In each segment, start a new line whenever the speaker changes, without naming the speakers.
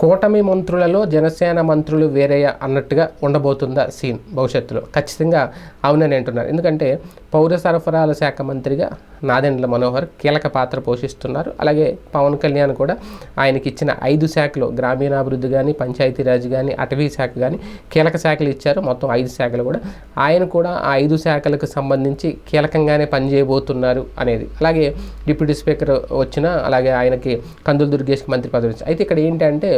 కూటమి మంత్రులలో జనసేన మంత్రులు వేరే అన్నట్టుగా ఉండబోతుందా సీన్ భవిష్యత్తులో? ఖచ్చితంగా అవునని అంటున్నారు. ఎందుకంటే పౌర సరఫరాల శాఖ మంత్రిగా నాదెండ్ల మనోహర్ కీలక పాత్ర పోషిస్తున్నారు. అలాగే పవన్ కళ్యాణ్ కూడా ఆయనకి ఇచ్చిన ఐదు శాఖలు గ్రామీణాభివృద్ధి కానీ పంచాయతీరాజ్ కానీ అటవీ శాఖ కానీ కీలక శాఖలు ఇచ్చారు. మొత్తం ఐదు శాఖలు కూడా. ఆయన కూడా ఆ ఐదు శాఖలకు సంబంధించి కీలకంగానే పనిచేయబోతున్నారు అనేది. అలాగే డిప్యూటీ స్పీకర్ వచ్చిన అలాగే ఆయనకి కందులు దుర్గేష్కి మంత్రి పదవి అయితే ఇక్కడ ఏంటంటే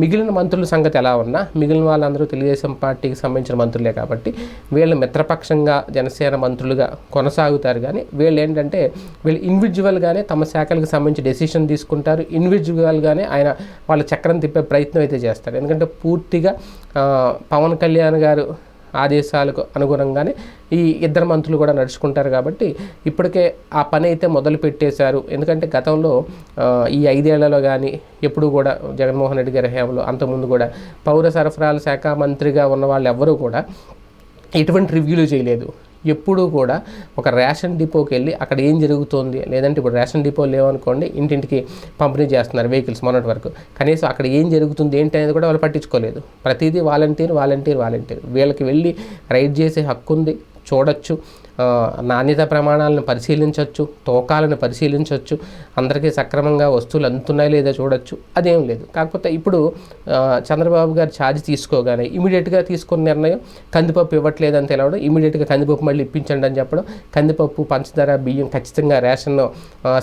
మిగిలిన మంత్రుల సంగతి ఎలా ఉన్నా మిగిలిన వాళ్ళందరూ తెలుగుదేశం పార్టీకి సంబంధించిన మంత్రులే కాబట్టి వీళ్ళు మిత్రపక్షంగా జనసేన మంత్రులుగా కొనసాగుతారు కానీ వీళ్ళు ఏంటంటే వీళ్ళు ఇండివిజువల్గానే తమ శాఖలకు సంబంధించి డెసిషన్ తీసుకుంటారు. ఇండివిజువల్గానే ఆయన వాళ్ళ చక్రం తిప్పే ప్రయత్నం అయితే చేస్తారు. ఎందుకంటే పూర్తిగా పవన్ కళ్యాణ్ గారు ఆదేశాలకు అనుగుణంగానే ఈ ఇద్దరు మంత్రులు కూడా నడుచుకుంటారు కాబట్టి ఇప్పటికే ఆ పని అయితే మొదలు పెట్టేశారు. ఎందుకంటే గతంలో ఈ ఐదేళ్ళలో కానీ ఎప్పుడు కూడా జగన్మోహన్ రెడ్డి గారి హయాంలో అంతకుముందు కూడా పౌర సరఫరాల శాఖ మంత్రిగా ఉన్న వాళ్ళు ఎవ్వరూ కూడా ఎటువంటి రివ్యూలు చేయలేదు. ఎప్పుడూ కూడా ఒక రేషన్ డిపోకి వెళ్ళి అక్కడ ఏం జరుగుతోంది? లేదంటే ఇప్పుడు రేషన్ డిపో లేవనుకోండి ఇంటింటికి పంపిణీ చేస్తున్నారు వెహికల్స్ మొన్నటి వరకు. కనీసం అక్కడ ఏం జరుగుతుంది ఏంటి అనేది కూడా వాళ్ళు పట్టించుకోలేదు. ప్రతిదీ వాలంటీర్ వాలంటీర్ వాలంటీర్. వీళ్ళకి వెళ్ళి రైడ్ చేసే హక్కు ఉంది చూడొచ్చు. నాణ్యత ప్రమాణాలను పరిశీలించవచ్చు తూకాలను పరిశీలించవచ్చు అందరికీ సక్రమంగా వస్తువులు అందుతున్నాయో లేదో చూడొచ్చు అదేం లేదు. కాకపోతే ఇప్పుడు చంద్రబాబు గారు ఛార్జ్ తీసుకోగానే ఇమీడియట్గా తీసుకున్న నిర్ణయం కందిపప్పు ఇవ్వట్లేదని తెలవడం ఇమీడియట్గా కందిపప్పు మళ్ళీ ఇప్పించండి అని చెప్పడం కందిపప్పు పంచదార బియ్యం ఖచ్చితంగా రేషన్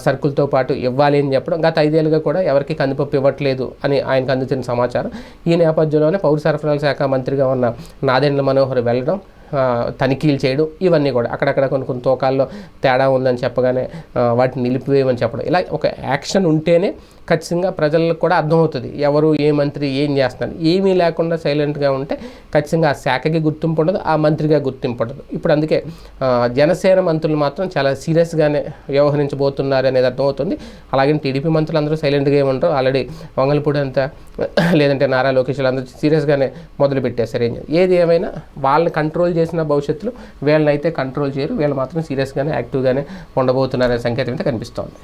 సరుకులతో పాటు ఇవ్వాలి అని చెప్పడం గత ఐదేళ్ళుగా కూడా ఎవరికి కందిపప్పు ఇవ్వట్లేదు అని ఆయనకు అందుతున్న సమాచారం. ఈ నేపథ్యంలోనే పౌర సరఫరాల శాఖ మంత్రిగా ఉన్న నాదెండ్ల మనోహర్ వెళ్ళడం తనిఖీలు చేయడం ఇవన్నీ కూడా అక్కడక్కడ కొన్ని కొన్ని తూకాల్లో తేడా ఉందని చెప్పగానే వాటిని నిలిపివేయమని చెప్పడం. ఇలా ఒక యాక్షన్ ఉంటేనే ఖచ్చితంగా ప్రజలకు కూడా అర్థమవుతుంది. ఎవరు ఏ మంత్రి ఏం చేస్తున్నారు. ఏమీ లేకుండా సైలెంట్గా ఉంటే ఖచ్చితంగా ఆ శాఖకి గుర్తింపు ఉండదు ఆ మంత్రిగా గుర్తింపు ఉండదు. ఇప్పుడు అందుకే జనసేన మంత్రులు మాత్రం చాలా సీరియస్గానే వ్యవహరించబోతున్నారు అనేది అర్థమవుతుంది. అలాగే టీడీపీ మంత్రులు అందరూ సైలెంట్గా ఏమంటారు ఆల్రెడీ వంగలపూడి అంతా లేదంటే నారా లోకేష్ అందరూ సీరియస్గానే మొదలు పెట్టేశారు ఏం ఏది ఏమైనా వాళ్ళని కంట్రోల్ చేసిన భవిష్యత్తులో వీళ్ళని అయితే కంట్రోల్ చేయరు. వీళ్ళు మాత్రం సీరియస్గానే యాక్టివ్గానే ఉండబోతున్నారనే సంకేతం అయితే కనిపిస్తోంది.